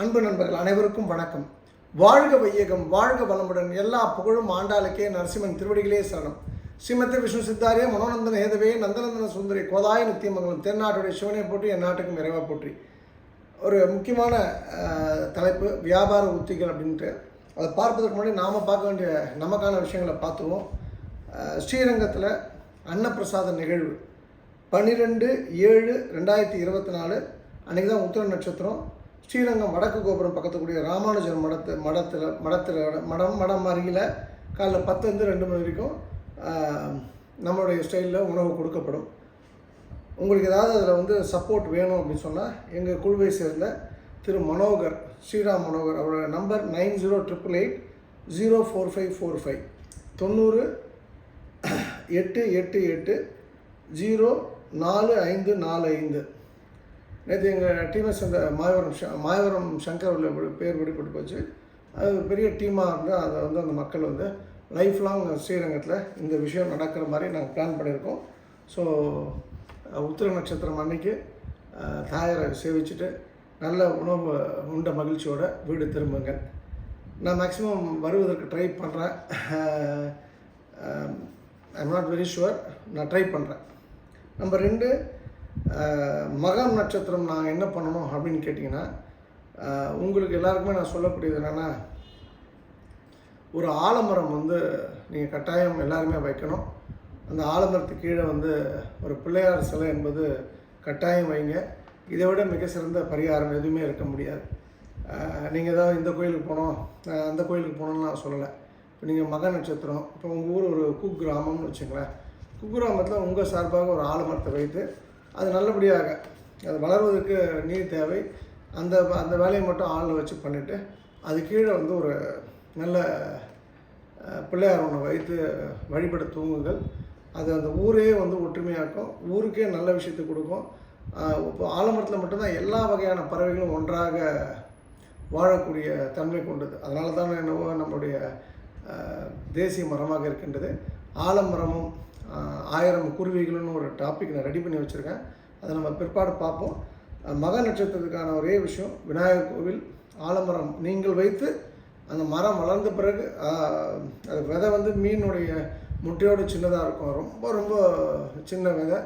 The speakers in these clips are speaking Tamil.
அன்பு நண்பர்கள் அனைவருக்கும் வணக்கம். வாழ்க வையகம் வாழ்க வளமுடன். எல்லா புகழும் ஆண்டாளுக்கே நரசிம்மன் திருவடிகளே சரணம். ஸ்ரீமதி விஷ்ணு சித்தாரே மனோநந்தன ஹேதவே நந்தநந்தன சுந்தரி கோதாய நித்தியமங்கலம் தென்னாட்டுடைய சிவனை போற்றி என் நாட்டுக்கும் இறைவா போற்றி. ஒரு முக்கியமான தலைப்பு வியாபார உத்திகள் அப்படின்ட்டு. அதை பார்ப்பதற்கு முன்னாடி நாம் பார்க்க வேண்டிய நமக்கான விஷயங்களை பார்த்துருவோம். ஸ்ரீரங்கத்தில் அன்னப்பிரசாத நிகழ்வு. பன்னிரெண்டு ஏழு ரெண்டாயிரத்தி இருபத்தி நாலு அன்றைக்கி தான் உத்திர நட்சத்திரம். ஸ்ரீரங்கம் வடக்கு கோபுரம் பக்கத்துக்கூடிய ராமானுஜர் மடத்து மடத்தில் மடத்தில் மடம் மடம் அருகில் காலைல பத்துலேருந்து ரெண்டு மணி வரைக்கும் நம்மளுடைய ஸ்டைலில் உணவு கொடுக்கப்படும். உங்களுக்கு ஏதாவது அதில் வந்து சப்போர்ட் வேணும் அப்படின்னு சொன்னால் எங்கள் குழுவை சேர்ந்த திரு மனோகர் ஸ்ரீராம் மனோகர் அவரோட number nine zero triple eight zero four five four five தொண்ணூறு எட்டு எட்டு எட்டு ஜீரோ நாலு ஐந்து நாலு ஐந்து. நேற்று எங்கள் டீமை சேர்ந்த மாயவரம் மாயவரம் சங்கர் உள்ள பேர் விடுபட்டு போச்சு. அது பெரிய டீமாக இருந்தால் அதை வந்து அந்த மக்கள் வந்து லைஃப் லாங் ஸ்ரீரங்கத்தில் இந்த விஷயம் நடக்கிற மாதிரி நாங்கள் பிளான் பண்ணியிருக்கோம். ஸோ உத்திர நட்சத்திரம் அன்னைக்கு தாயரை சேவிச்சுட்டு நல்ல உணவு உண்ட மகிழ்ச்சியோட வீடு திரும்புங்கள். நான் மேக்ஸிமம் வருவதற்கு ட்ரை பண்ணுறேன் I am not very sure நான் ட்ரை பண்ணுறேன் நம்பர் ரெண்டு மகம் நட்சத்திரம் நாங்கள் என்ன பண்ணணும் அப்படின்னு கேட்டிங்கன்னா உங்களுக்கு எல்லாருக்குமே நான் சொல்லக்கூடியது என்னென்னா ஒரு ஆலமரம் வந்து நீங்கள் கட்டாயம் எல்லாருமே வைக்கணும். அந்த ஆலமரத்துக்கு கீழே வந்து ஒரு பிள்ளையார் சிலை என்பது கட்டாயம் வைங்க. இதை விட மிக சிறந்த பரிகாரம் எதுவுமே இருக்க முடியாது. நீங்கள் ஏதாவது இந்த கோயிலுக்கு போனோம் அந்த கோயிலுக்கு போகணும்னு நான் சொல்லலை. இப்போ நீங்கள் மக நட்சத்திரம் இப்போ உங்கள் ஊர் ஒரு குக்கிராமம்னு வச்சுங்களேன் குக்கிராமத்தில் உங்கள் சார்பாக ஒரு ஆலமரத்தை வைத்து அது நல்லபடியாக அது வளர்வதற்கு நீர் தேவை. அந்த அந்த வேலையை மட்டும் ஆளில் வச்சு பண்ணிவிட்டு அது கீழே வந்து ஒரு நல்ல பிள்ளையார் ஒன்று வைத்து வழிபட தூங்குங்கள். அது அந்த ஊரே வந்து ஒற்றுமையாக்கும். ஊருக்கே நல்ல விஷயத்தை கொடுக்கும். இப்போ ஆலமரத்தில் மட்டும்தான் எல்லா வகையான பறவைகளும் ஒன்றாக வாழக்கூடிய தன்மை கொண்டது. அதனால தான் என்னவோ நம்மளுடைய தேசிய மரமாக இருக்கின்றது. ஆலமரமும் ஆயிரம் குருவிகள்னு ஒரு டாபிக் நான் ரெடி பண்ணி வச்சுருக்கேன். அதை நம்ம பிற்பாடு பார்ப்போம். மக நட்சத்திரத்துக்கான ஒரே விஷயம் விநாயகர் கோவில் ஆலமரம். நீங்கள் வைத்து அந்த மரம் வளர்ந்த பிறகு அது விதை வந்து மீனுடைய முட்டையோடு சின்னதாக இருக்கும். ரொம்ப ரொம்ப சின்ன விதை.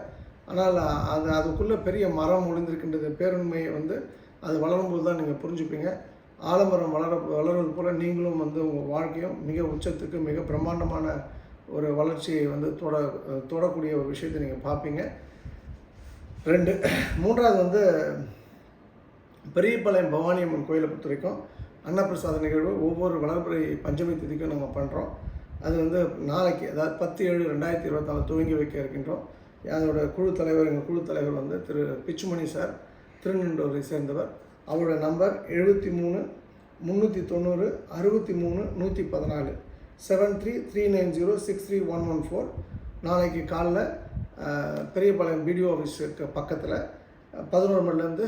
ஆனால் அது அதுக்குள்ளே பெரிய மரம் ஒளிந்திருக்கின்றது பேருண்மையை வந்து அது வளரும்போது தான் நீங்கள் புரிஞ்சுப்பீங்க. ஆலமரம் வளர வளர்வது போல் நீங்களும் வந்து உங்கள் வாழ்க்கையும் மிக உச்சத்துக்கு மிக பிரம்மாண்டமான ஒரு வளர்ச்சியை வந்து தொட தொடக்கூடிய ஒரு விஷயத்தை நீங்கள் பார்ப்பீங்க ரெண்டு மூன்றாவது வந்து பெரியபாளையம் பவானி அம்மன் கோயிலை பொறுத்த வரைக்கும் அன்னப்பிரசாத நிகழ்வு ஒவ்வொரு வளர்ப்புறை பஞ்சமி திதிக்கும் நம்ம பண்ணுறோம் அது வந்து நாளைக்கு அதாவது பத்து ஏழு ரெண்டாயிரத்தி இருபத்தாலு துவங்கி வைக்க இருக்கின்றோம். அதோட குழு தலைவர் எங்கள் குழு தலைவர் வந்து திரு பிச்சுமணி சார் திருநெண்டூரை சேர்ந்தவர். அவரோட நம்பர் எழுபத்தி மூணு முந்நூற்றி தொண்ணூறு அறுபத்தி மூணு நூற்றி பதினாலு. Seven three three nine zero six three one one four நாளைக்கு காலைல பெரியபாளையம் பிடிஓ ஆஃபீஸுக்கு பக்கத்தில் பதினோரு மணிலேருந்து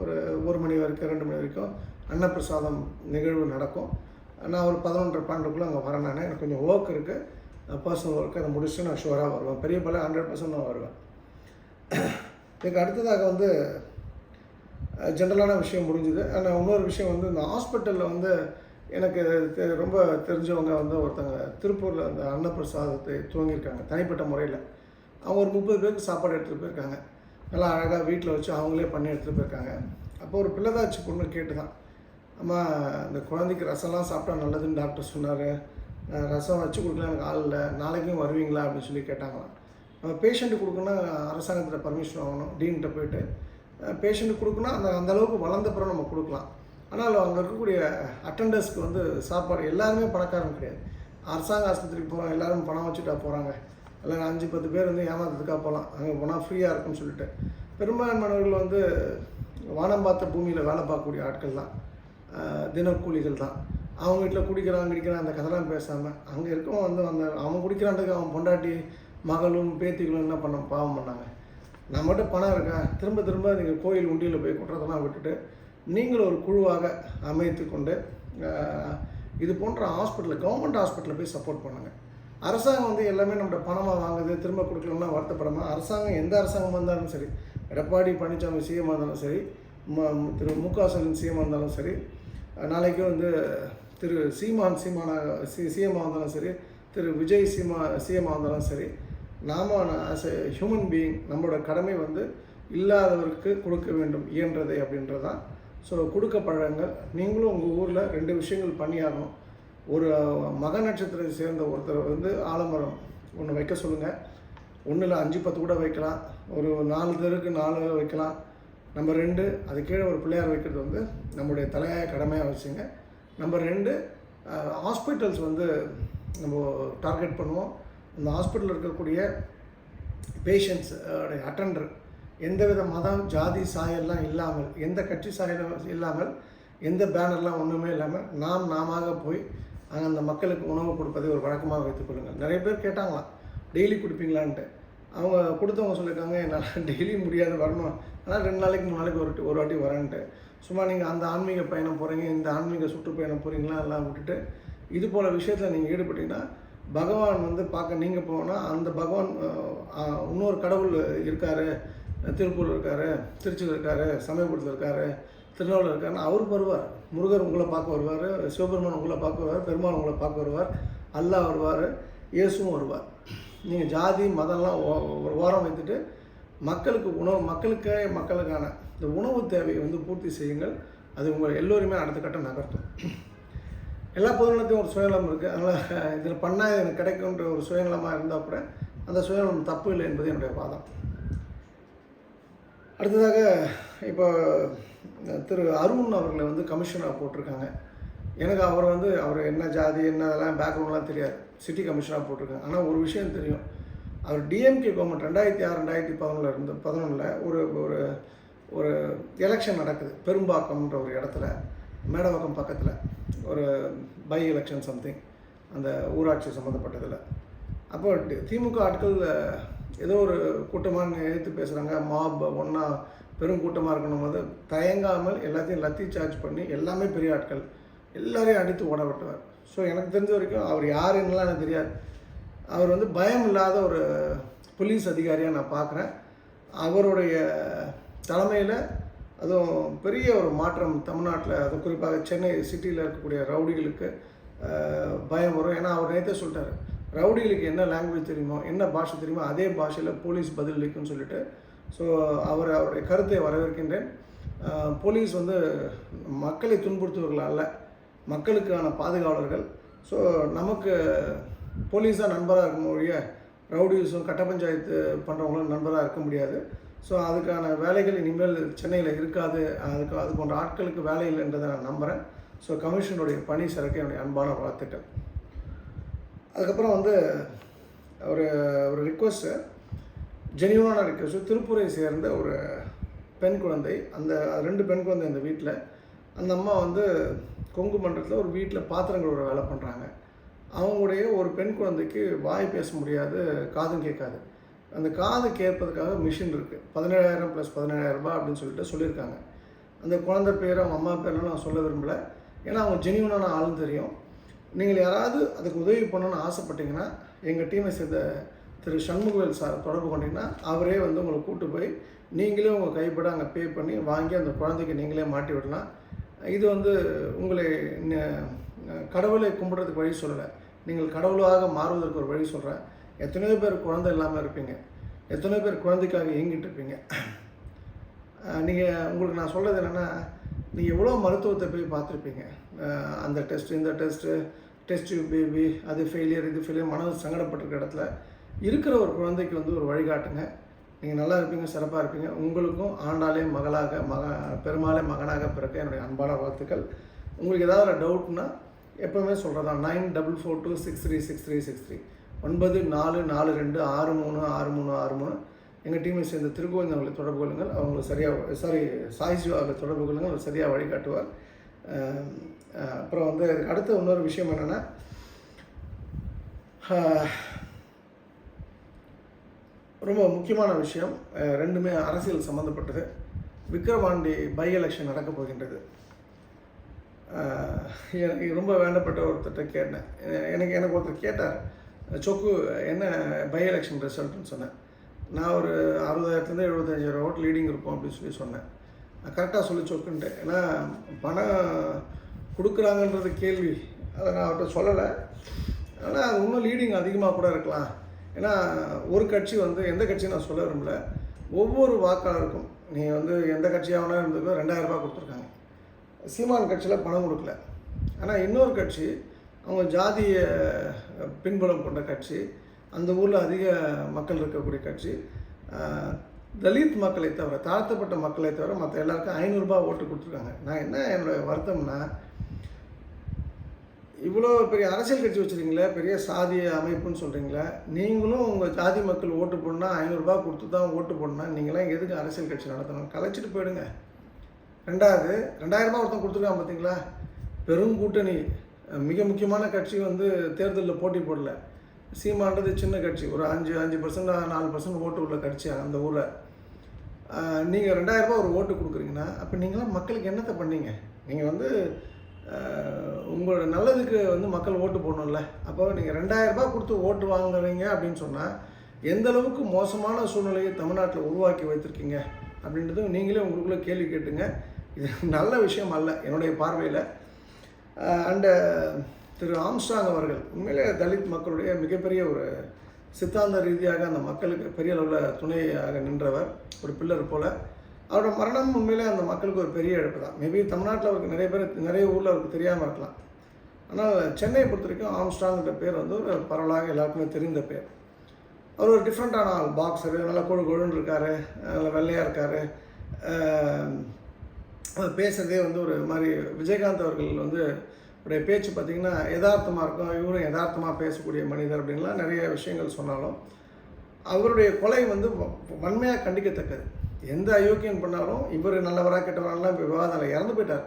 ஒரு ஒரு மணி வரைக்கும் ரெண்டு மணி வரைக்கும் அன்னப்பிரசாதம் நிகழ்வு நடக்கும். நான் ஒரு பதினொன்றரை பன்னெண்டுக்குள்ளே அங்கே வரேன் நான். எனக்கு கொஞ்சம் ஒர்க் இருக்குது பர்சனல் ஒர்க் அதை முடிச்சுட்டு நான் ஷுவராக வருவேன். பெரியபாளையம் ஹண்ட்ரட் பர்சன்ட் நான் வருவேன். இதுக்கு அடுத்ததாக வந்து ஜென்ரலான விஷயம் முடிஞ்சுது. ஆனால் இன்னொரு விஷயம் வந்து இந்த ஹாஸ்பிட்டலில் வந்து எனக்கு தெ- ரொம்ப தெரிஞ்சவங்க வந்து ஒருத்தங்க திருப்பூரில் அந்த அன்னப்பிரசாதத்தை துவங்கியிருக்காங்க தனிப்பட்ட முறையில். அவங்க ஒரு முப்பது பேருக்கு சாப்பாடு எடுத்துகிட்டு போயிருக்காங்க. நல்லா அழகாக வீட்டில் வச்சு அவங்களே பண்ணி எடுத்துகிட்டு போயிருக்காங்க. அப்போ ஒரு பிள்ளைதாச்சி பொண்ணு கேட்டு தான் அம்மா இந்த குழந்தைக்கு ரசம்லாம் சாப்பிட்டா நல்லதுன்னு டாக்டர் சொன்னார். ரசம் வச்சு கொடுக்கலாம் எனக்கு ஆள் இல்லை. நாளைக்கும் வருவீங்களா அப்படின்னு சொல்லி கேட்டாங்களாம். நம்ம பேஷண்ட்டு கொடுக்கணும்னா அரசாங்கத்தில் பர்மிஷன் வாங்கணும் டீன்கிட்ட போயிட்டு. பேஷண்ட்டு கொடுக்கணும் அந்த அந்தளவுக்கு வளர்ந்தப்புறம் நம்ம கொடுக்கலாம். ஆனால் அங்கே இருக்கக்கூடிய அட்டண்டர்ஸ்க்கு வந்து சாப்பாடு எல்லாருமே பணக்காரங்க கிடையாது. அரசாங்க ஆஸ்பத்திரிக்கு போகிறோம் எல்லாரும் பணம் வச்சுட்டா போகிறாங்க இல்லை அஞ்சு பத்து பேர் வந்து ஏமாத்துறதுக்காக போகலாம் அங்கே போனால் ஃப்ரீயாக இருக்கும்னு சொல்லிட்டு. பெரும்பான்மையானவர்கள் வந்து வானம் பார்த்த பூமியில் வேலை பார்க்கக்கூடிய ஆட்கள் தான் தினக்கூலிகள் தான் அவங்க வீட்டில் குடிக்கிறான் குடிக்கிறான் அந்த கதைலாம் பேசாமல் அங்கே இருக்கவன் வந்து அந்த அவன் குடிக்கிறான்றதுக்கு அவன் பொண்டாட்டி மகளும் பேத்திகளும் என்ன பண்ண பாவம் பண்ணாங்க. நம்மகிட்ட பணம் இருக்கா? திரும்ப திரும்ப நீங்கள் கோயில் உண்டியில் போய் கொட்டுறதெல்லாம் விட்டுட்டு நீங்களும் ஒரு குழுவாக அமைத்து கொண்டு இது போன்ற ஹாஸ்பிட்டலில் கவர்மெண்ட் ஹாஸ்பிட்டலில் போய் சப்போர்ட் பண்ணுங்கள் அரசாங்கம் வந்து எல்லாமே நம்மகிட்ட பணமாக வாங்குது திரும்ப கொடுக்கலன்னா வருத்தப்படாமல் அரசாங்கம் எந்த அரசாங்கம் வந்தாலும் சரி எடப்பாடி பழனிசாமி சிஎம் இருந்தாலும் சரி ம- திரு மு க ஸ்டாலின் சிஎம் இருந்தாலும் சரி நாளைக்கு வந்து திரு சீமான் சீமானாக சி சிஎம்மாக இருந்தாலும் சரி திரு விஜய் சீமா சிஎம்மாக இருந்தாலும் சரி நாம் ஆஸ் எ ஹியூமன் பீயிங் நம்மளோட கடமை வந்து இல்லாதவருக்கு கொடுக்க வேண்டும் இயன்றதை அப்படின்றது தான் ஸோ கொடுக்க பழங்கள் நீங்களும் உங்கள் ஊரில் ரெண்டு விஷயங்கள் பண்ணியாகணும். ஒரு மக நட்சத்திரத்தை சேர்ந்த ஒருத்தர் வந்து ஆலமரம் ஒன்று வைக்க சொல்லுங்கள் ஒன்றில் அஞ்சு பத்து கூட வைக்கலாம். ஒரு நாலு தெருக்கு நாலு வைக்கலாம். நம்பர் ரெண்டு அது கீழே ஒரு பிள்ளையார் வைக்கிறது வந்து நம்முடைய தலையாய கடமையாக வச்சுங்க. நம்பர் ரெண்டு ஹாஸ்பிட்டல்ஸ் வந்து நம்ம டார்கெட் பண்ணுவோம். அந்த ஹாஸ்பிட்டலில் இருக்கக்கூடிய பேஷண்ட்ஸ் அட்டண்டர் எந்தவித மதம் ஜாதி சாயல்லாம் இல்லாமல் எந்த கட்சி சாயலும் இல்லாமல் எந்த பேனர்லாம் ஒன்றுமே இல்லாமல் நாம் நாமாக போய் அங்கே அந்த மக்களுக்கு உணவு கொடுப்பதை ஒரு வழக்கமாக வைத்துக்கொள்ளுங்கள் நிறைய பேர் கேட்டாங்களாம் டெய்லி கொடுப்பீங்களான்ட்டு. அவங்க கொடுத்தவங்க சொல்லியிருக்காங்க என்னால் டெய்லி முடியாது வரணும். ஆனால் ரெண்டு நாளைக்கு மூணு நாளைக்கு ஒரு ஒரு வாட்டி வரேன்ட்டு. சும்மா நீங்கள் அந்த ஆன்மீக பயணம் போகிறீங்க இந்த ஆன்மீக சுற்றுப்பயணம் போகிறீங்களா எல்லாம் விட்டுட்டு இது போல் விஷயத்தில் நீங்கள் ஈடுபட்டீங்கன்னா பகவான் வந்து பார்க்க நீங்கள் போனால் அந்த பகவான் இன்னொரு கடவுள் இருக்கார் திருப்பூர் இருக்கார் திருச்சியில் இருக்கார் சமயபுரத்தில் இருக்கார் திருநெல்வேலியில் இருக்காருன்னு அவர் வருவார். முருகர் உங்களை பார்க்க வருவார் சிவபெருமான் உங்களை பார்க்க வருவார் பெருமாள் உங்களை பார்க்க வருவார் அல்லாஹ் வருவார் இயேசுவும் வருவார். நீங்கள் ஜாதி மதம்லாம் ஓ- ஒரு ஓரம் வைத்துட்டு மக்களுக்கு உணவு மக்களுக்கே மக்களுக்கான இந்த உணவு தேவையை வந்து பூர்த்தி செய்யுங்கள். அது உங்கள் எல்லோருமே அடுத்த கட்டம் நகர்த்தும். எல்லா பொதுநலத்தையும் ஒரு சுயநலம் இருக்குது அதனால் இதில் பண்ணால் எனக்கு கிடைக்குன்ற ஒரு சுயநலமாக இருந்தால் கூட அந்த சுயநலம் தப்பு இல்லை என்பது என்னுடைய வாதம் அடுத்ததாக இப்போ திரு அருண் அவர்களை வந்து கமிஷனாக போட்டிருக்காங்க. எனக்கு அவர் வந்து அவர் என்ன ஜாதி என்ன அதெல்லாம் பேக்ரவுண்ட்லாம் தெரியாது. சிட்டி கமிஷனாக போட்டிருக்காங்க. ஆனால் ஒரு விஷயம் தெரியும். அவர் டிஎம்கே கவர்மெண்ட் ரெண்டாயிரத்தி ஆறு ரெண்டாயிரத்தி பதினொன்றில் இருந்து பதினொன்றில் ஒரு ஒரு ஒரு எலெக்ஷன் நடக்குது. பெரும்பாக்கம்ன்ற ஒரு இடத்துல மேடவாக்கம் பக்கத்தில். ஒரு பை எலெக்ஷன் சம்திங் அந்த ஊராட்சி சம்மந்தப்பட்டதில் அப்போ திமுக ஆட்கள் ஏதோ ஒரு கூட்டமாக எடுத்து பேசுகிறாங்க மாப் ஒன்றா பெரும் கூட்டமாக இருக்கணும். போது தயங்காமல் எல்லாத்தையும் லத்தி சார்ஜ் பண்ணி எல்லாமே பெரிய ஆட்கள் எல்லாரையும் அடித்து ஓட விட்டுவார். ஸோ எனக்கு தெரிஞ்ச வரைக்கும் அவர் யாருன்னெலாம் எனக்கு தெரியாது. அவர் வந்து பயம் இல்லாத ஒரு போலீஸ் அதிகாரியாக நான் பார்க்குறேன். அவருடைய தலைமையில் அதுவும் பெரிய ஒரு மாற்றம் தமிழ்நாட்டில் அது குறிப்பாக சென்னை சிட்டியில் இருக்கக்கூடிய ரவுடிகளுக்கு பயம் வரும். ஏன்னா அவர் நேற்றே சொல்லிட்டாரு. ரவுடிகளுக்கு என்ன லாங்குவேஜ் தெரியுமோ என்ன பாஷை தெரியுமோ அதே பாஷையில் போலீஸ் பதில் அளிக்கும்னு சொல்லிட்டு ஸோ அவர் அவருடைய கருத்தை வரவேற்கின்றேன். போலீஸ் வந்து மக்களை துன்புறுத்துவர்கள் அல்ல மக்களுக்கான பாதுகாவலர்கள். ஸோ நமக்கு போலீஸாக நண்பராக இருக்க ஒழிய ரவுடிஸும் கட்ட பஞ்சாயத்து பண்ணுறவங்களும் நண்பராக இருக்க முடியாது. ஸோ அதுக்கான வேலைகள் இனிமேல் சென்னையில் இருக்காது. அதுக்கு அது போன்ற ஆட்களுக்கு வேலை இல்லைன்றதை நான் நம்புகிறேன் ஸோ கமிஷனுடைய பணி சிறக்க என்னுடைய அன்பான வாழ்த்துக்கள். அதுக்கப்புறம் வந்து ஒரு ஒரு ரிக்வஸ்ட்டு ஜெனியூனான ரிக்வஸ்ட்டு திருப்பூரை சேர்ந்த ஒரு பெண் குழந்தை. அந்த ரெண்டு பெண் குழந்தை அந்த வீட்டில் அந்த அம்மா வந்து கொங்கு மண்டலத்தில் ஒரு வீட்டில் பாத்திரங்கள் ஒரு வேலை பண்ணுறாங்க அவங்களுடைய ஒரு பெண் குழந்தைக்கு வாய் பேச முடியாது காதும் கேட்காது. அந்த காது கேட்பதுக்காக மிஷின் இருக்குது பதினேழாயிரம் ப்ளஸ் பதினேழாயிரம் ரூபாய் அப்படின்னு சொல்லிட்டு சொல்லியிருக்காங்க. அந்த குழந்தை பேர் அவங்க அம்மா பேர்லாம் நான் சொல்ல விரும்பல. ஏன்னா அவங்க ஜெனியூனான ஆளும் தெரியும். நீங்கள் யாராவது அதுக்கு உதவி பண்ணணும்னு ஆசைப்பட்டீங்கன்னா எங்கள் டீமை சேர்ந்த திரு சண்முகவேல் சார் தொடர்பு கொண்டீங்கன்னா அவரே வந்து உங்களை கூட்டு போய் நீங்களே உங்கள் கைப்பட அங்கே பே பண்ணி வாங்கி அந்த குழந்தைக்கு நீங்களே மாட்டி விடலாம். இது வந்து உங்களை கடவுளை கும்பிட்றதுக்கு வழி சொல்லலை. நீங்கள் கடவுளாக மாறுவதற்கு ஒரு வழி சொல்கிறேன் எத்தனையோ பேர் குழந்தை இல்லாமல் இருப்பீங்க. எத்தனையோ பேர் குழந்தைக்காக இயங்கிட்டு இருப்பீங்க. நீங்கள் உங்களுக்கு நான் சொல்கிறது என்னென்னா நீங்கள் எவ்வளோ மருத்துவத்தை போய் பார்த்துருப்பீங்க? அந்த டெஸ்ட் இந்த டெஸ்ட்டு டெஸ்ட் பேபி அது ஃபெயிலியர் இது ஃபெயிலியர் மனது சங்கடப்பட்டிருக்க இடத்துல இருக்கிற ஒரு குழந்தைக்கு வந்து ஒரு வழிகாட்டுங்க. நீங்கள் நல்லா இருப்பீங்க சிறப்பாக இருப்பீங்க. உங்களுக்கும் ஆண்டாலே மகளாக மக பெருமாளே மகனாக பிறக்க என்னுடைய அன்பான வாழ்த்துக்கள். உங்களுக்கு ஏதாவது ஒரு டவுட்னா எப்போவுமே சொல்கிறதா nine double four two six three six three six three. ஒன்பது நாலு நாலு ரெண்டு ஆறு மூணு ஆறு மூணு ஆறு மூணு. எங்கள் டீமை சேர்ந்த திருக்கோவில் அவங்களை தொடர்பு கொள்ளுங்கள். அவங்களை சரியாக சாரி சாய் சிவாவை தொடர்பு கொள்ளுங்கள். அவர் சரியாக வழிகாட்டுவார். அப்புறம் வந்து அடுத்த இன்னொரு விஷயம் என்னென்னா ரொம்ப முக்கியமான விஷயம் ரெண்டுமே அரசியல் சம்மந்தப்பட்டது விக்ரவாண்டி பை எலெக்ஷன் நடக்க போகின்றது. எனக்கு ரொம்ப வேண்டப்பட்ட ஒருத்தர்கிட்ட கேட்டேன். எனக்கு எனக்கு ஒருத்தர் கேட்டார் சொக்கு என்ன பை எலெக்ஷன் ரிசல்ட்னு சொன்னேன். நான் ஒரு அறுபதாயிரத்துலேருந்து எழுபத்தஞ்சாயிரம் ஓட்டு லீடிங் இருப்போம் அப்படின்னு சொல்லி சொன்னேன். கரெக்டாக சொல்லி சொக்குன்ட்டு ஏன்னா பணம் கொடுக்குறாங்கன்றது கேள்வி. அதை நான் அவர்கிட்ட சொல்லலை. ஆனால் அது இன்னும் லீடிங் அதிகமாக கூட இருக்கலாம். ஏன்னா ஒரு கட்சி வந்து எந்த கட்சியும் நான் சொல்ல விரும்பல. ஒவ்வொரு வாக்காளருக்கும் நீ வந்து எந்த கட்சியாகனா இருந்ததோ ரெண்டாயிரம் ரூபாய் கொடுத்துருக்காங்க. சீமான் கட்சியில் பணம் கொடுக்கல. ஆனால் இன்னொரு கட்சி அவங்க ஜாதிய பின்புலம் கொண்ட கட்சி அந்த ஊரில் அதிக மக்கள் இருக்கக்கூடிய கட்சி. தலித் மக்களை தவிர தாழ்த்தப்பட்ட மக்களை தவிர மற்ற எல்லாருக்கும் ஐநூறுரூபா ஓட்டு கொடுத்துருக்காங்க. நான் என்ன என்னுடைய வருத்தம்னா இவ்வளோ பெரிய அரசியல் கட்சி வச்சுருக்கீங்களே பெரிய சாதிய அமைப்புன்னு சொல்கிறீங்களே நீங்களும் உங்கள் ஜாதி மக்கள் ஓட்டு போடணும் ஐநூறுரூபா கொடுத்து தான் ஓட்டு போடணும் நீங்களாம் எதுக்கு அரசியல் கட்சி நடத்தணும்? கலைச்சிட்டு போயிடுங்க. ரெண்டாவது ரெண்டாயிரரூபா ஒருத்தன் கொடுத்துருக்கான் பார்த்தீங்களா பெரும் கூட்டணி. மிக முக்கியமான கட்சி வந்து தேர்தலில் போட்டி போடல. சீமான்றது சின்ன கட்சி. ஒரு அஞ்சு அஞ்சு பர்சன்ட் நாலு பர்சன்ட் ஓட்டு உள்ள கட்சி அந்த ஊரில். நீங்கள் ரெண்டாயிரரூபா ஒரு ஓட்டு கொடுக்குறீங்கன்னா அப்போ நீங்களாம் மக்களுக்கு என்னத்தை பண்ணீங்க? நீங்கள் வந்து உங்களோட நல்லதுக்கு வந்து மக்கள் ஓட்டு போடணும்ல. அப்போ நீங்கள் ரெண்டாயிரரூபா கொடுத்து ஓட்டு வாங்குறீங்க அப்படின்னு சொன்னால் எந்த அளவுக்கு மோசமான சூழ்நிலையை தமிழ்நாட்டில் உருவாக்கி வைத்திருக்கீங்க? அப்படின்றதும் நீங்களே உங்களுக்குள்ளே கேள்வி கேட்டுங்க. இது நல்ல விஷயம் அல்ல என்னுடைய பார்வையில். அண்டு திரு ஆம்ஸ்டாங் அவர்கள். உண்மையிலே தலித் மக்களுடைய மிகப்பெரிய ஒரு சித்தாந்த ரீதியாக அந்த மக்களுக்கு பெரிய அளவில் துணையாக நின்றவர் ஒரு பில்லர் போல். அவரோட மரணம் உண்மையிலே அந்த மக்களுக்கு ஒரு பெரிய இழப்பு தான். மேபி தமிழ்நாட்டில் அவருக்கு நிறைய பேர் நிறைய ஊரில் அவருக்கு தெரியாமல் இருக்கலாம். ஆனால் சென்னையை பொறுத்த வரைக்கும் ஆம்ஸ்டாங்கிற பேர் வந்து ஒரு பரவலாக எல்லாருக்குமே தெரிந்த பேர். அவர் ஒரு டிஃப்ரெண்ட்டான ஆள் பாக்ஸர் நல்லா கொழு கொழுன்னு இருக்கார் நல்லா வெள்ளையாக இருக்கார். பேசுகிறதே வந்து ஒரு மாதிரி விஜயகாந்த் அவர்கள் வந்து உடைய பேச்சு பார்த்திங்கன்னா யதார்த்தமாக இருக்கும். இவரும் யதார்த்தமாக பேசக்கூடிய மனிதர் அப்படின்லாம் நிறைய விஷயங்கள் சொன்னாலும் அவருடைய கொலை வந்து வன்மையாக கண்டிக்கத்தக்கது. எந்த அயோக்கியம் பண்ணாலும் இவர் நல்லவராக கெட்டவரெல்லாம் இப்போ விவாதம் இறந்து போயிட்டார்.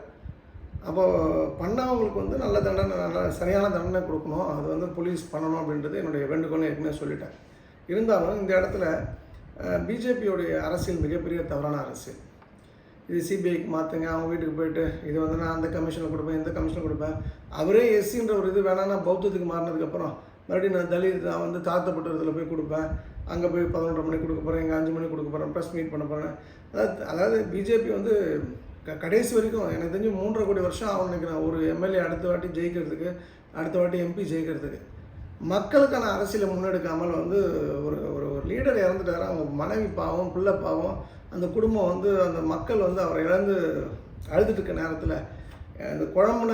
அப்போது பண்ணவங்களுக்கு வந்து நல்ல தண்டனை நல்ல சரியான தண்டனை கொடுக்கணும். அது வந்து போலீஸ் பண்ணணும் அப்படின்றது என்னுடைய வேண்டுகோள் ஏற்கனவே சொல்லிட்டேன். இருந்தாலும் இந்த இடத்துல பிஜேபியோடைய அரசியல் மிகப்பெரிய தவறான அரசியல். இது சிபிஐக்கு மாற்றுங்க அவங்க வீட்டுக்கு போயிட்டு இது வந்து நான் அந்த கமிஷனில் கொடுப்பேன் இந்த கமிஷனில் கொடுப்பேன். அவரே எஸ்சின்ற ஒரு இது வேணான்னா நான் பௌத்தத்துக்கு மாறினதுக்கப்புறம் மறுபடியும் நான் தலித் நான் வந்து தாழ்த்தப்பட்ட இடத்துல போய் கொடுப்பேன். அங்கே போய் பதினொன்றரை மணிக்கு கொடுக்க போகிறேன் இங்கே அஞ்சு மணிக்கு கொடுக்க போகிறேன் ப்ரெஸ் மீட் பண்ண போகிறேன் அதாவது அதாவது பிஜேபி வந்து க கடைசி வரைக்கும் எனக்கு தெரிஞ்சு மூன்றரை கோடி வருஷம் ஆகும் நினைக்கிறேன். ஒரு எம்எல்ஏ அடுத்த வாட்டி ஜெயிக்கிறதுக்கு அடுத்த வாட்டி எம்பி ஜெயிக்கிறதுக்கு. மக்களுக்கான அரசியலை முன்னெடுக்காமல் வந்து ஒரு ஒரு லீடர் இறந்துட்டார். அவங்க மனைவி பாவம் பிள்ளை பாவம் அந்த குடும்பம் வந்து அந்த மக்கள் வந்து அவரை இழந்து அழுதுட்டு இருக்க நேரத்தில் இந்த குழம்புன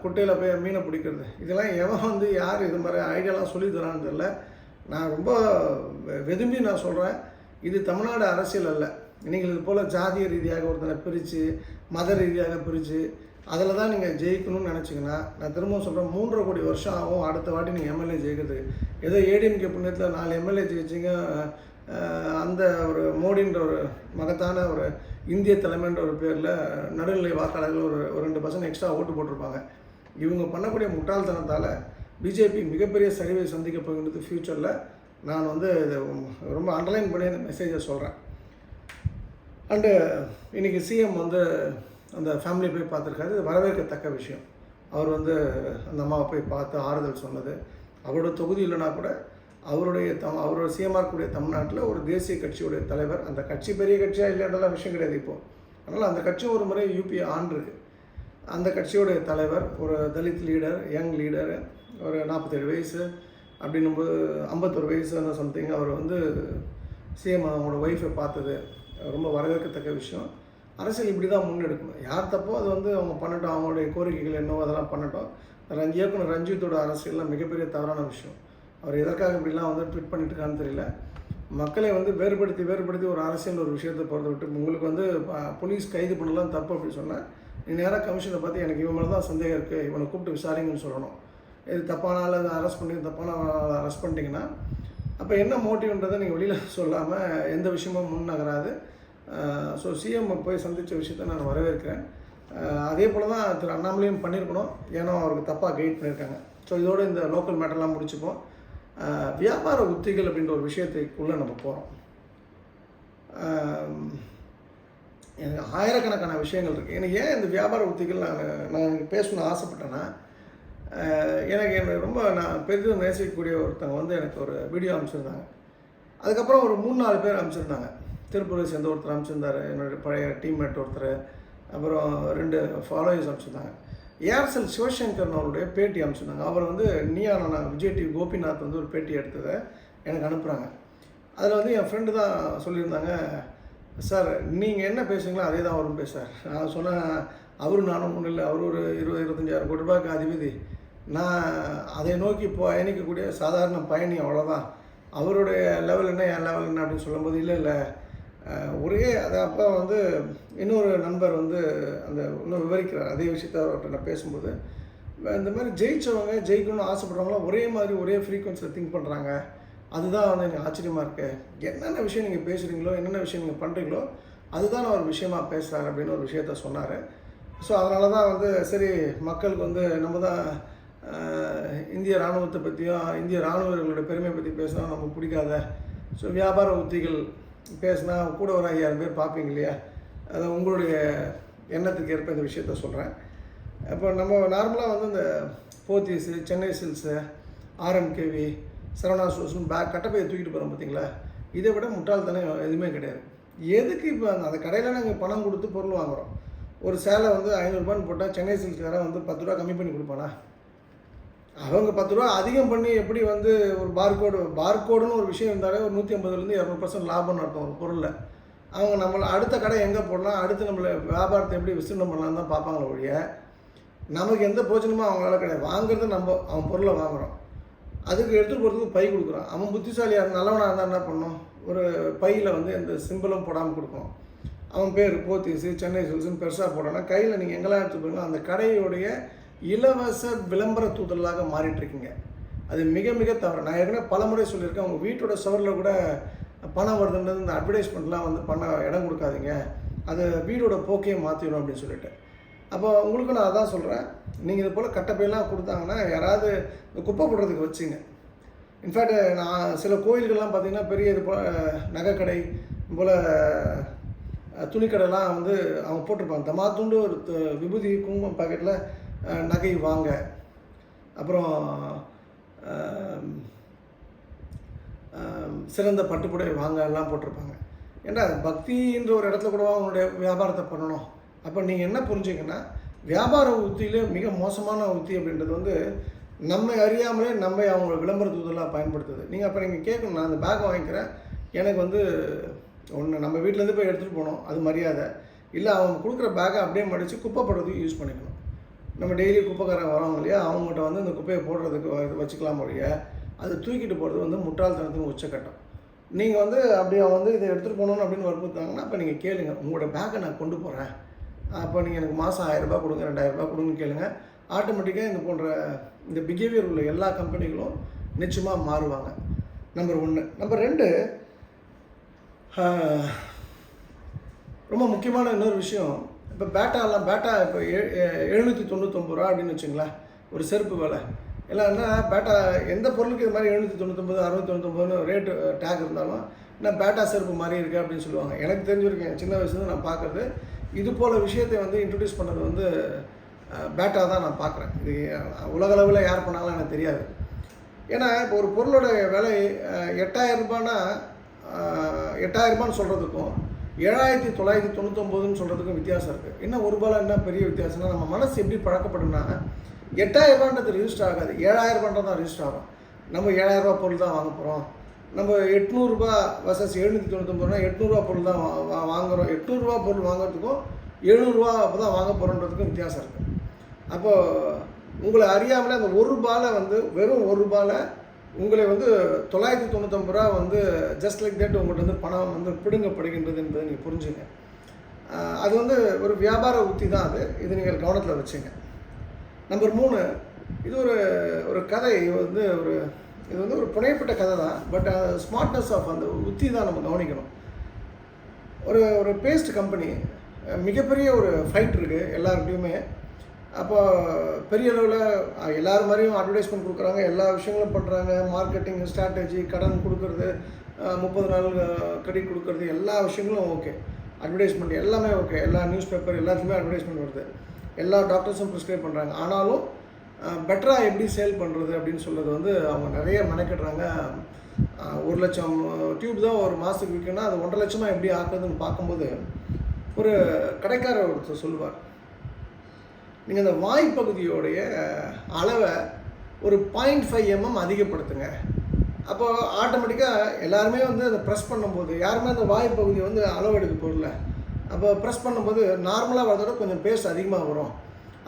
குட்டையில் போய் மீனை பிடிக்கிறது. இதெல்லாம் எவன் வந்து யார் இது மாதிரி ஐடியாலாம் சொல்லி தரான்னு தெரியல. நான் ரொம்ப வெ- வெதும்பி நான் சொல்கிறேன் இது தமிழ்நாடு அரசியல் அல்ல. நீங்கள் இது போல் ஜாதிய ரீதியாக ஒருத்தனை பிரித்து மத ரீதியாக பிரித்து அதில் தான் நீங்கள் ஜெயிக்கணும்னு நினச்சிங்கன்னா நான் திரும்பவும் சொல்கிறேன் மூன்றரை கோடி வருஷம் ஆகும் அடுத்த வாட்டி நீங்கள் எம்எல்ஏ ஜெயிக்கிறதுக்கு. ஏதோ ஏடிஎம்கே புண்ணியத்தில் நாலு எம்எல்ஏ ஜெயிச்சிங்க அந்த ஒரு மோடின்ற ஒரு மகத்தான ஒரு இந்திய தலைமைன்ற ஒரு பேரில் நடுநிலை வாக்காளர்கள் ஒரு ஒரு ரெண்டு பர்சன்ட் எக்ஸ்ட்ரா ஓட்டு போட்டிருப்பாங்க. இவங்க பண்ணக்கூடிய முட்டாள்தனத்தால் பிஜேபி மிகப்பெரிய சரிவை சந்திக்க போகின்றது ஃப்யூச்சரில் நான் வந்து இதை ரொம்ப அண்டர்லைன் பண்ணி அந்த மெசேஜை சொல்கிறேன் அண்டு இன்றைக்கி சிஎம் வந்து அந்த ஃபேமிலி போய் பார்த்துருக்காரு. இது வரவேற்கத்தக்க விஷயம். அவர் வந்து அந்த அம்மாவை போய் பார்த்து ஆறுதல் சொன்னது. அவரோட தொகுதி இல்லைனா கூட அவருடைய தம் அவரோட சிஎம்ஆர் இருக்கக்கூடிய தமிழ்நாட்டில் ஒரு தேசிய கட்சியுடைய தலைவர் அந்த கட்சி பெரிய கட்சியாக இல்லைன்றலாம் விஷயம் கிடையாது இப்போது அதனால் அந்த கட்சி ஒரு முறை யூபி ஆண்டிருக்கு. அந்த கட்சியோடைய தலைவர் ஒரு தலித் லீடர் யங் லீடர் ஒரு நாற்பத்தேழு வயசு அப்படின்னும்போது ஐம்பத்தொரு வயசு சம்திங் அவர் வந்து சிஎம் அவங்களோட ஒய்ஃபை பார்த்தது. ரொம்ப வரவேற்கத்தக்க விஷயம். அரசியல் இப்படி தான் முன்னெடுக்கணும். யார் தப்போ அது வந்து அவங்க பண்ணட்டும் அவங்களுடைய கோரிக்கைகள் என்னவோ அதெல்லாம் பண்ணட்டும். ரஞ்சி இயக்குனர் ரஞ்சித்தோட அரசியல்லாம் மிகப்பெரிய தவறான விஷயம். அவர் எதற்காக இப்படிலாம் வந்து ட்விட் பண்ணிட்டு இருக்கான்னு தெரியல. மக்களை வந்து வேறுபடுத்தி வேறுபடுத்தி ஒரு அரசியல் ஒரு விஷயத்தை பொறுத்த விட்டு உங்களுக்கு வந்து போலீஸ் கைது பண்ணலாம் தப்பு அப்படின்னு சொன்னால் நீ நேராக கமிஷனை பார்த்து எனக்கு இவன் மேலே தான் சந்தேகம் இருக்குது இவனை கூப்பிட்டு விசாரிங்கன்னு சொல்லணும். இது தப்பான ஆள் அரெஸ்ட் பண்ணி தப்பான ஆள் அரெஸ்ட் பண்ணிட்டீங்கன்னா அப்போ என்ன மோட்டிவ்ன்றதை நீங்கள் வெளியில் சொல்லாமல் எந்த விஷயமும் முன் நகராது. ஸோ சிஎம் போய் சந்தித்த விஷயத்த நான் வரவேற்கிறேன். அதே போல் தான் திரு அண்ணாமலையும் பண்ணியிருக்கணும். ஏன்னா அவருக்கு தப்பாக கைட் பண்ணியிருக்காங்க. ஸோ இதோட இந்த லோக்கல் மேட்டர்லாம் முடிச்சுப்போம். வியாபார உத்திகள் அப்படின்ற ஒரு விஷயத்துக்குள்ளே நம்ம போகிறோம் எனக்கு ஆயிரக்கணக்கான விஷயங்கள் இருக்குது எனக்கு ஏன் இந்த வியாபார உத்திகள் நான் நான் பேசணும்னு ஆசைப்பட்டேன்னா எனக்கு எனக்கு ரொம்ப நான் பெரிதும் நேசிக்கக்கூடிய ஒருத்தவங்க வந்து எனக்கு ஒரு வீடியோ அனுப்பிச்சிருந்தாங்க. அதுக்கப்புறம் ஒரு மூணு நாலு பேர் அனுப்பிச்சிருந்தாங்க. திருப்பூரை சேர்ந்து ஒருத்தர் அனுப்பிச்சிருந்தார். என்னுடைய பழைய டீம்மேட் ஒருத்தர். அப்புறம் ரெண்டு ஃபாலோயர்ஸ் அனுப்பிச்சிருந்தாங்க. ஏர்செல் சிவசங்கரன் அவருடைய பேட்டி அனுப்பிச்சிருந்தாங்க. அவர் வந்து நீயா நான் விஜய் டிவி கோபிநாத் வந்து ஒரு பேட்டி எடுத்ததை எனக்கு அனுப்புகிறாங்க அதில் வந்து என் ஃப்ரெண்டு தான் சொல்லியிருந்தாங்க சார் நீங்கள் என்ன பேசுங்களோ அதே தான் அவரும் பேசுகிறார் நான் சொன்னேன் அவரும் நானும் ஒன்றும் இல்லை. அவர் ஒரு இருபது இருபத்தஞ்சாயிரம் கோடி ரூபாய்க்கு அதிபதி. நான் அதை நோக்கி பயணிக்கக்கூடிய சாதாரண பயணி அவ்வளோதான் அவருடைய லெவல் என்ன என் லெவல் என்ன? அப்படின்னு சொல்லும்போது இல்லை இல்லை. ஒரே அது அப்போ வந்து இன்னொரு நண்பர் வந்து அந்த இன்னும் விவரிக்கிறார். அதே விஷயத்த அவர்கிட்ட நான் பேசும்போது இந்த மாதிரி ஜெயிச்சவங்க ஜெயிக்கணும்னு ஆசைப்படுறவங்களாம் ஒரே மாதிரி ஒரே ஃப்ரீக்குவன்சியில் திங்க் பண்ணுறாங்க அதுதான் வந்து எனக்கு ஆச்சரியமாக இருக்குது என்னென்ன விஷயம் நீங்கள் பேசுகிறீங்களோ என்னென்ன விஷயம் நீங்கள் பண்ணுறீங்களோ அதுதான் ஒரு விஷயமாக பேசுகிறார் அப்படின்னு ஒரு விஷயத்த சொன்னார். ஸோ அதனால தான் வந்து சரி மக்களுக்கு வந்து நம்ம தான் இந்திய இராணுவத்தை பற்றியும் இந்திய இராணுவர்களுடைய பெருமை பற்றி பேசினா நமக்கு பிடிக்காத ஸோ வியாபார உத்திகள் பேசினா கூட ஒரு ஐயாயிரம் பேர் பார்ப்பீங்க இல்லையா? அது உங்களுடைய எண்ணத்துக்கு ஏற்ப இந்த விஷயத்த சொல்கிறேன் இப்போ நம்ம நார்மலாக வந்து இந்த போத்தீஸு சென்னை சில்ஸு ஆர்எம்கேவி சரவணா ஸ்டோர்ஸ்னு பேக் கட்டப்பையை தூக்கிட்டு போகிறோம் பார்த்தீங்களா இதை விட முட்டாள்தனம் எதுவுமே கிடையாது. எதுக்கு இப்போ அந்த அந்த கடையில் நாங்கள் பணம் கொடுத்து பொருள் வாங்குகிறோம் ஒரு சேலை வந்து ஐநூறுரூபான்னு போட்டால் சென்னை சில்க்ஸ்காரன் வந்து பத்து ரூபா கம்மி பண்ணி கொடுப்பானா? அவங்க பத்து ரூபா அதிகம் பண்ணி எப்படி வந்து ஒரு பார்கோடு பார்கோடுன்னு ஒரு விஷயம் இருந்தாலே ஒரு நூற்றி ஐம்பதுலேருந்து இரநூறு பர்சன்ட் லாபம் நடத்தும் ஒரு பொருளில். அவங்க நம்மளை அடுத்த கடை எங்கே போடலாம் அடுத்து நம்மளை வியாபாரத்தை எப்படி விஸ்தீர்ணம் பண்ணலாம் தான் பார்ப்பாங்களே ஒழிய நமக்கு எந்த பிரயோஜனமும் அவங்களால கிடையாது. வாங்குறது நம்ம அவன் பொருளை வாங்குறோம். அதுக்கு எடுத்து போகிறதுக்கு பை கொடுக்குறான் அவன் புத்திசாலியாக நல்லவனாக இருந்தால் என்ன பண்ணோம்? ஒரு பையில் வந்து எந்த சிம்பிளும் போடாமல் கொடுக்கணும். அவன் பேர் போத்தீஸு சென்னை சில்ஸுன்னு பெருசாக போடணும். கையில் நீங்கள் எங்கெல்லாம் எடுத்து போறீங்களோ அந்த கடையுடைய இலவச விளம்பர தூதலாக மாறிட்டு இருக்கீங்க அது மிக மிக தவறு. நான் ஏற்கனவே பல முறை சொல்லியிருக்கேன் உங்கள் வீட்டோட சுவரில் கூட பணம் வருதுன்றது இந்த அட்வர்டைஸ்மெண்ட்லாம் வந்து பண்ண இடம் கொடுக்காதீங்க. அது வீடோட போக்கையே மாற்றிடும் அப்படின்னு சொல்லிட்டு. அப்போ உங்களுக்கு நான் அதான் சொல்கிறேன் நீங்கள் இது போல் கட்டப்பையெல்லாம் கொடுத்தாங்கன்னா யாராவது இந்த குப்பை போடுறதுக்கு வச்சுங்க. இன்ஃபேக்ட் நான் சில கோயில்கள்லாம் பார்த்திங்கன்னா பெரிய இது போல் நகைக்கடை போல் துணிக்கடைலாம் வந்து அவங்க போட்டிருப்பாங்க. தமாத்துண்டு ஒரு விபூதி குங்குமம் பாக்கெட்டில் நகை வாங்க. அப்புறம் சிறந்த பட்டுப்புடவை வாங்க எல்லாம் போட்டிருப்பாங்க. ஏன்னா பக்தின்ற ஒரு இடத்துல கூட அவங்களுடைய வியாபாரத்தை பண்ணணும்? அப்போ நீங்கள் என்ன புரிஞ்சுங்கன்னா வியாபார உத்தியிலே மிக மோசமான உத்தி அப்படின்றது வந்து நம்மை அறியாமலே நம்ம அவங்க விளம்பர தூதலாக பயன்படுத்துது. நீங்கள் அப்போ நீங்கள் கேட்கணும் நான் அந்த பேக்கை வாங்கிக்கிறேன். எனக்கு வந்து ஒன்று நம்ம வீட்டிலேருந்து போய் எடுத்துகிட்டு போகணும் அது மரியாதை. இல்லை அவங்க கொடுக்குற பேக்கை அப்படியே மடித்து குப்பைப்படுறதுக்கு யூஸ் பண்ணிக்கணும். நம்ம டெய்லி குப்பைக்காரங்க வரவங்க இல்லையா? அவங்ககிட்ட வந்து இந்த குப்பையை போடுறதுக்கு வச்சுக்கலாம் ஒழிய அது தூக்கிட்டு போகிறது வந்து முட்டாள்தனத்துக்கு உச்சக்கட்டம். நீங்கள் வந்து அப்படியே வந்து இதை எடுத்துகிட்டு போகணுன்னு அப்படின்னு வற்புறுத்தாங்கன்னா அப்போ நீங்கள் கேளுங்க. உங்களோட பேக்கை நான் கொண்டு போகிறேன் அப்போ நீங்கள் எனக்கு மாதம் ஆயிரரூபா கொடுங்க ரெண்டாயிரரூபா கொடுங்கன்னு கேளுங்க. ஆட்டோமேட்டிக்காக இந்த போன்ற இந்த பிஹேவியர் உள்ள எல்லா கம்பெனிகளும் நிச்சயமாக மாறுவாங்க. நம்பர் ஒன்று நம்பர் ரெண்டு ரொம்ப முக்கியமான இன்னொரு விஷயம். இப்போ பேட்டாலாம் பேட்டா இப்போ எழுநூற்றி தொண்ணூத்தொம்பது ரூபா அப்படின்னு வச்சுங்களேன் ஒரு செருப்பு விலை. இல்லைன்னா பேட்டா எந்த பொருளுக்கு இது மாதிரி எழுநூற்றி தொண்ணூத்தொம்பது அறுநூத்தி தொண்ணூத்தொம்பதுன்னு ரேட்டு டேக் இருந்தாலும் என்ன பேட்டா செருப்பு மாதிரி இருக்குது அப்படின்னு சொல்லுவாங்க. எனக்கு தெரிஞ்சிருக்கேன் சின்ன வயசுலேருந்து நான் பார்க்குறது. இது போல் விஷயத்தை வந்து இன்ட்ரடியூஸ் பண்ணது வந்து பேட்டா தான் நான் பார்க்குறேன். இது உலகளவில் யார் பண்ணாலும் எனக்கு தெரியாது. ஏன்னா இப்போ ஒரு பொருளோட விலை எட்டாயிரம் ரூபான்னா எட்டாயிரம் ரூபான்னு சொல்கிறதுக்கும் ஏழாயிரத்தி தொள்ளாயிரத்தி தொண்ணூத்தொம்போதுன்னு சொல்கிறதுக்கும் வித்தியாசம் இருக்குது என்ன ஒரு ரூபாயில் என்ன பெரிய வித்தியாசம்னா நம்ம மனசு எப்படி பழக்கப்படும்னா எட்டாயிரம் ரூபான்றது ரிஜிஸ்டர் ஆகாது. ஏழாயிரம் ரூபான்றது தான் ரிஜிஸ்டர் ஆகும். நம்ம ஏழாயிரம் பொருள் தான் வாங்க போகிறோம் நம்ம எட்நூறுபா வசஸ் எழுநூற்றி தொண்ணூத்தொம்பதுனா எட்நூறுபா பொருள் தான் வாங்குகிறோம் எட்நூறுரூவா வாங்குறோம். பொருள் வாங்குறதுக்கும் எழுநூறுரூவா அப்போ தான் வாங்க போகிறோன்றதுக்கும் வித்தியாசம் இருக்குது அப்போது உங்களை அறியாமலே அந்த ஒரு ரூபாயில் வந்து வெறும் ஒரு ரூபாயில் உங்களை வந்து தொள்ளாயிரத்தி தொண்ணூத்தொம்பது ரூபா வந்து ஜஸ்ட் லைக் தேட் உங்கள்கிட்ட வந்து பணம் வந்து பிடுங்கப்படுகின்றது என்பதை நீங்கள் புரிஞ்சுங்க. அது வந்து ஒரு வியாபார உத்தி தான் அது. இது நீங்கள் கவனத்தில் வச்சுங்க. நம்பர் மூணு இது ஒரு ஒரு கதை. வந்து ஒரு இது வந்து ஒரு புனையப்பட்ட கதை தான். பட் ஸ்மார்ட்னஸ் ஆஃப் அந்த உத்தி தான் நம்ம கவனிக்கணும். ஒரு ஒரு பேஸ்ட் கம்பெனி மிகப்பெரிய ஒரு ஃபைட் இருக்குது எல்லாருக்கிட்டையுமே அப்போ பெரிய அளவில் எல்லார் மாதிரியும் அட்வர்டைஸ்மெண்ட் கொடுக்குறாங்க எல்லா விஷயங்களும் பண்ணுறாங்க மார்க்கெட்டிங் ஸ்ட்ராட்டஜி கடன் கொடுக்கறது முப்பது நாள் கிரெடிட் கொடுக்கறது எல்லா விஷயங்களும் ஓகே அட்வர்டைஸ்மெண்ட் எல்லாமே ஓகே எல்லா நியூஸ் பேப்பர் எல்லாத்துலேயுமே அட்வர்டைஸ்மெண்ட் வருது. எல்லா டாக்டர்ஸும் ப்ரிஸ்கிரைப் பண்ணுறாங்க ஆனாலும் பெட்டராக எப்படி சேல் பண்ணுறது அப்படின்னு சொல்கிறது வந்து அவங்க நிறைய மெனக்கிடுறாங்க. ஒரு லட்சம் டியூப் தான் ஒரு மாதத்துக்கு விற்கணும்னா அது ஒன்றரை லட்சமாக எப்படி ஆக்குறதுன்னு பார்க்கும்போது ஒரு கடைக்காரர் ஒருத்தர் சொல்லுவார். நீங்கள் அந்த வாய்ப்பகுதியோடைய அளவை ஒரு பாயிண்ட் ஃபைவ் எம்எம் அதிகப்படுத்துங்க. அப்போ ஆட்டோமேட்டிக்காக எல்லாருமே வந்து அதை ப்ரெஸ் பண்ணும்போது யாருமே அந்த வாய்ப்பகுதியை வந்து அளவு எடுக்க அப்போ ப்ரெஸ் பண்ணும்போது நார்மலாக வரதோட கொஞ்சம் பேஸ்ட் அதிகமாக வரும்.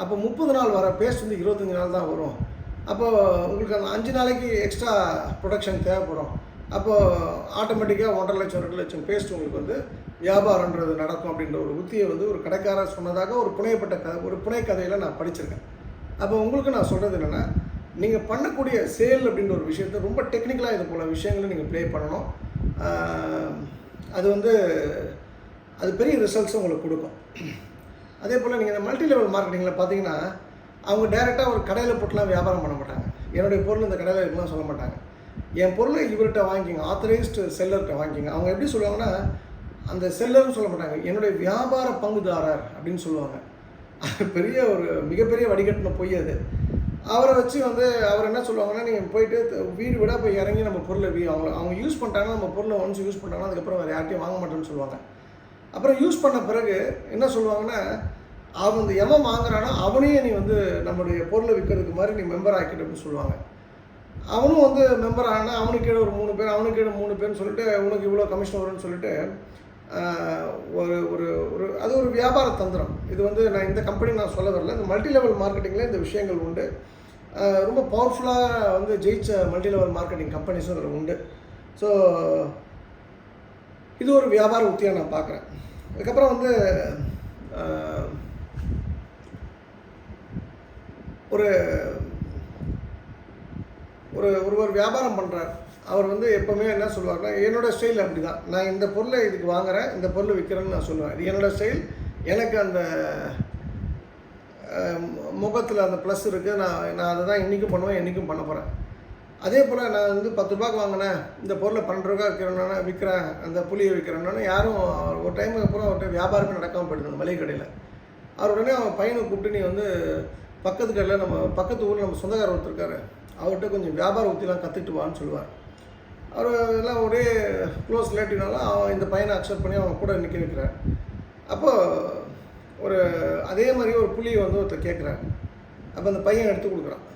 அப்போ முப்பது நாள் வர பேஸ்ட் வந்து இருபத்தஞ்சி நாள் தான் வரும். அப்போ உங்களுக்கு அந்த அஞ்சு நாளைக்கு எக்ஸ்ட்ரா ப்ரொடக்ஷன் தேவைப்படும். அப்போது ஆட்டோமேட்டிக்காக ஒன்றரை லட்சம் ரெண்டு லட்சம் பேஸ்ட் உங்களுக்கு வந்து வியாபாரன்றது நடக்கும் அப்படின்ற ஒரு உத்தியை வந்து ஒரு கடைக்காரர் சொன்னதாக ஒரு புனையப்பட்ட கதை ஒரு புனை கதையில் நான் படிச்சிருக்கேன். அப்போ உங்களுக்கு நான் சொல்கிறது என்னென்னா நீங்கள் பண்ணக்கூடிய சேல் அப்படின்ற ஒரு விஷயத்த ரொம்ப டெக்னிக்கலாக இது போல் விஷயங்களை நீங்கள் ப்ளே பண்ணணும். அது வந்து அது பெரிய ரிசல்ட்ஸும் உங்களுக்கு கொடுக்கும். அதே போல் நீங்கள் இந்த மல்டி லெவல் மார்க்கெட்டிங்கில் பார்த்தீங்கன்னா அவங்க டைரெக்டாக ஒரு கடையில் போட்டுலாம் வியாபாரம் பண்ண மாட்டாங்க. என்னுடைய பொருள் இந்த கடையில் இருக்குலாம் சொல்ல மாட்டாங்க. என் பொருளை இவர்கிட்ட வாங்கிங்க ஆத்தரைஸ்டு செல்லர்கிட்ட வாங்கிங்க. அவங்க எப்படி சொல்லுவாங்கன்னா அந்த செல்லர்னு சொல்ல மாட்டாங்க. என்னுடைய வியாபார பங்குதாரர் அப்படின்னு சொல்லுவாங்க. அது பெரிய ஒரு மிகப்பெரிய வடிகட்டின பொய் அது. அவரை வச்சு வந்து அவர் என்ன சொல்லுவாங்கன்னா நீங்கள் போயிட்டு வீடு விட போய் இறங்கி நம்ம பொருளை வீ அவங்க அவங்க யூஸ் பண்ணிட்டாங்கன்னா நம்ம பொருளை ஒன்ஸ் யூஸ் பண்ணிட்டாங்கன்னா அதுக்கப்புறம் வேறு யார்ட்டையும் வாங்க மாட்டேன்னு சொல்லுவாங்க. அப்புறம் யூஸ் பண்ண பிறகு என்ன சொல்லுவாங்கன்னா அவன் இந்த எவன் வாங்குறானோ அவனையே நீ வந்து நம்மளுடைய பொருளை விற்கிறதுக்கு மாதிரி நீ மெம்பர் ஆக்கிட்டு அப்படின்னு சொல்லுவாங்க. அவனும் வந்து மெம்பர் ஆனால் அவனுக்கு கீழே ஒரு மூணு பேர் அவனுக்கு கீழே மூணு பேர்னு சொல்லிட்டு உனக்கு இவ்வளோ கமிஷன் வரும்னு சொல்லிட்டு ஒரு ஒரு ஒரு அது ஒரு வியாபார தந்திரம். இது வந்து நான் இந்த கம்பெனி நான் சொல்ல வரல. இந்த மல்டி லெவல் மார்க்கெட்டிங்கில் இந்த விஷயங்கள் உண்டு. ரொம்ப பவர்ஃபுல்லாக வந்து ஜெயிச்ச மல்டி லெவல் மார்க்கெட்டிங் கம்பெனிஸும் இதில் உண்டு. ஸோ இது ஒரு வியாபார உத்தியாக நான் பார்க்குறேன் அதுக்கப்புறம் வந்து ஒரு ஒரு ஒருவர் வியாபாரம் பண்ணுறார் அவர் வந்து எப்போவுமே என்ன சொல்லுவார்னா என்னோடய ஸ்டைல் அப்படி தான் நான் இந்த பொருளை இதுக்கு வாங்குறேன் இந்த பொருள் விற்கிறேன்னு நான் சொல்லுவேன். இது என்னோடய ஸ்டைல் எனக்கு அந்த முகத்தில் அந்த ப்ளஸ் இருக்குது நான் நான் அதை தான் இன்றைக்கும் பண்ணுவேன் என்றைக்கும் பண்ண போகிறேன் அதே போல் நான் வந்து பத்து ரூபாய்க்கு வாங்கினேன். இந்த பொருளை பன்னெண்டு ரூபா விற்கிறேன்னா விற்கிறேன் அந்த புளியை விற்கிறேன்னா யாரும் ஒரு டைமுக்கு அப்புறம் அவர்கிட்ட வியாபாரமே நடக்காமல் போயிடுது அந்த மளிகை கடையில். அவர் உடனே அவன் பையனை கூப்பிட்டு நீ வந்து பக்கத்து கடையில் நம்ம பக்கத்து ஊரில் நம்ம சொந்தக்காரர் ஒருத்தருக்காரு அவர்கிட்ட கொஞ்சம் வியாபார உத்திலாம் கற்றுட்டு வான்னு சொல்லுவார். அவர் எல்லாம் ஒரே க்ளோஸ் ரிலேட்டிவ்னால அவன் இந்த பையனை அக்செப்ட் பண்ணி அவன் கூட நிற்க வைக்கிறார். அப்போது ஒரு அதே மாதிரி ஒரு புளியை வந்து ஒருத்தர் கேட்குறாரு. அப்போ அந்த பையன் எடுத்து கொடுக்குறான்.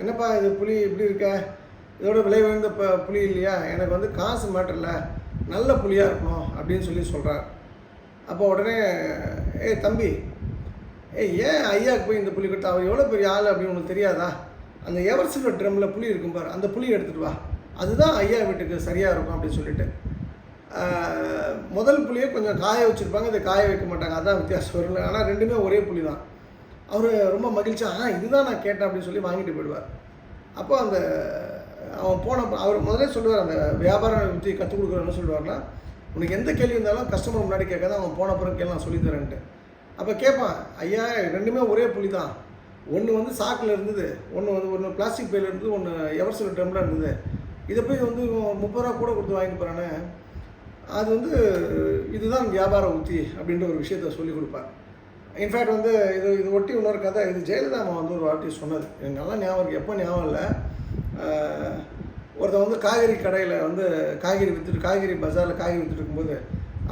என்னப்பா இது புளி இப்படி இருக்க? இதோட விலை உயர்ந்த ப புளி இல்லையா? எனக்கு வந்து காசு மேட்டர் இல்லை நல்ல புளியாக இருக்கணும் அப்படின்னு சொல்லி சொல்கிறார் அப்போ உடனே ஏய் தம்பி ஏய் ஏன் ஐயாவுக்கு போய் இந்த புளி கொடுத்தா அவர் எவ்வளோ பெரிய ஆள் அப்படின்னு உனக்கு தெரியாதா? அந்த எவர்சில்வர் ட்ரம்மில் புளி இருக்கும் பாரு. அந்த புளி எடுத்துகிட்டு வா. அதுதான் ஐயா வீட்டுக்கு சரியாக இருக்கும் அப்படின்னு சொல்லிட்டு. முதல் புளியை கொஞ்சம் காய வச்சுருப்பாங்க. இதை காய வைக்க மாட்டாங்க. அதான் வித்தியாசம். வரும் ஆனால் ரெண்டுமே ஒரே புளி தான் அவர் ரொம்ப மகிழ்ச்சியாக ஆ இதுதான் நான் கேட்டேன் அப்படின்னு சொல்லி வாங்கிட்டு போயிடுவார். அப்போ அந்த அவன் போன அவர் முதலே சொல்லுவார் அந்த வியாபார பற்றி கற்றுக் கொடுக்குறேன்னு சொல்லுவார்னா உனக்கு எந்த கேள்வி இருந்தாலும் கஸ்டமர் முன்னாடி கேட்காத அவன் போன பிறகு கேள்வி நான் சொல்லித்தரேன்ட்டு அப்போ கேட்பான் ஐயா ரெண்டுமே ஒரே புளி தான் ஒன்று வந்து சாக்கில் இருந்தது ஒன்று வந்து ஒன்று பிளாஸ்டிக் பையில் இருந்தது ஒன்று எவர்சில் ட்ரம்மில் இருந்தது. இதை போய் வந்து முப்பது ரூபா கூட கொடுத்து வாங்கிட்டு போகிறானே அது வந்து இதுதான் வியாபார உத்தி அப்படின்ற ஒரு விஷயத்த சொல்லி கொடுப்பார். இன்ஃபேக்ட் வந்து இது இது ஒட்டி இன்னொரு கதை. இது ஜெயலலிதா அம்மா வந்து ஒரு வாட்டி சொன்னது. எனக்கு நல்லா ஞாபகம் இருக்குது எப்போ ஞாபகம் இல்லை. ஒருத்தன் வந்து காய்கறி கடையில் வந்து காய்கறி விற்றுட்டு காய்கறி பஜாரில் காய்கறி விற்றுட்டு இருக்கும்போது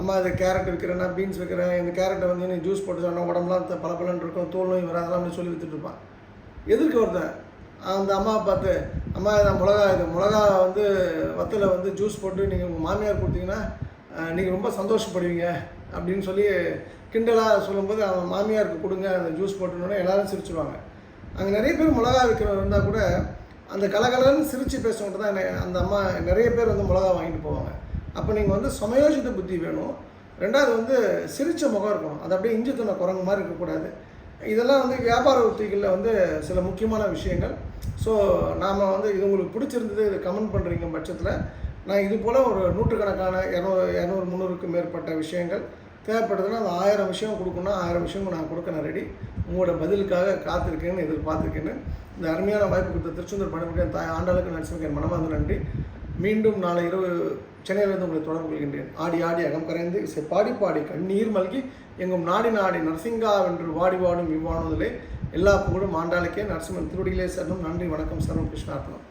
அம்மா இது கேரட் விற்கிறேன் நான் பீன்ஸ் விற்கிறேன் இந்த கேரட்டை வந்து நீ ஜூஸ் போட்டு சொன்னால் உடம்புலாம் பல பலன் இருக்கும் தோல் நோய் வராதெல்லாம் அப்படின்னு சொல்லி விற்றுட்டு இருப்பான். எதிர்க்க ஒருத்தன்? அந்த அம்மாவை பார்த்து அம்மா இதை மிளகா இது மிளகா வந்து வத்தில் வந்து ஜூஸ் போட்டு நீங்கள் உங்கள் மாமியார் கொடுத்தீங்கன்னா நீங்கள் ரொம்ப சந்தோஷப்படுவீங்க. அப்படின்னு சொல்லி கிண்டலாக சொல்லும்போது அவன் மாமியாருக்கு கொடுங்க அந்த ஜூஸ் போட்டுனோடனே எல்லோரும் சிரிச்சிருவாங்க. அங்கே நிறைய பேர் மிளகா விற்கிறவர் இருந்தால் கூட அந்த கலகலன்னு சிரித்து பேசுறவங்க தான் அந்த அம்மா நிறைய பேர் வந்து மிளகா வாங்கிட்டு போவாங்க. அப்போ நீங்கள் வந்து சமயோஜித புத்தி வேணும். ரெண்டாவது வந்து சிரித்த முகம் இருக்கணும். அது அப்படியே இஞ்சி துணை குரங்கு மாதிரி இருக்கக்கூடாது. இதெல்லாம் வந்து வியாபார உத்திகளில் வந்து சில முக்கியமான விஷயங்கள். ஸோ நாம் வந்து இது உங்களுக்கு பிடிச்சிருந்தது இது கமெண்ட் பண்ணுறீங்க பட்சத்தில் நான் இது போல் ஒரு நூற்றுக்கணக்கான இரநூறு இரநூறு முந்நூறுக்கு மேற்பட்ட விஷயங்கள் தேவைப்படுதுன்னா அந்த ஆயிரம் விஷயம் கொடுக்கணும்னா ஆயிரம் விஷயம் நான் கொடுக்க நான் ரெடி உங்களோட பதிலுக்காக காத்திருக்கேன்னு எதிர்பார்த்துருக்கேன்னு. இந்த அருமையான வாய்ப்பு கொடுத்த திருச்செந்தூர் பணிபுரியும் தாய் ஆண்டாளுக்கு நடிச்சிருக்கேன் மனமார்ந்த நன்றி. மீண்டும் நாளை இரவு சென்னையிலிருந்து உங்களை தொடர்பு கொள்கின்றேன். ஆடி ஆடி அகம் கரைந்து இசை பாடி பாடி கண்ணீர் மல்கி எங்கும் நாடி நாடி நரசிங்கா வென்று வாடி வாடும் இவ்வாணுதலே எல்லா புகழும் ஆண்டாளுக்கே நரசிம்மன் திருவடிகளே சரணம். நன்றி வணக்கம். சரணம் கிருஷ்ணார்ப்பணம்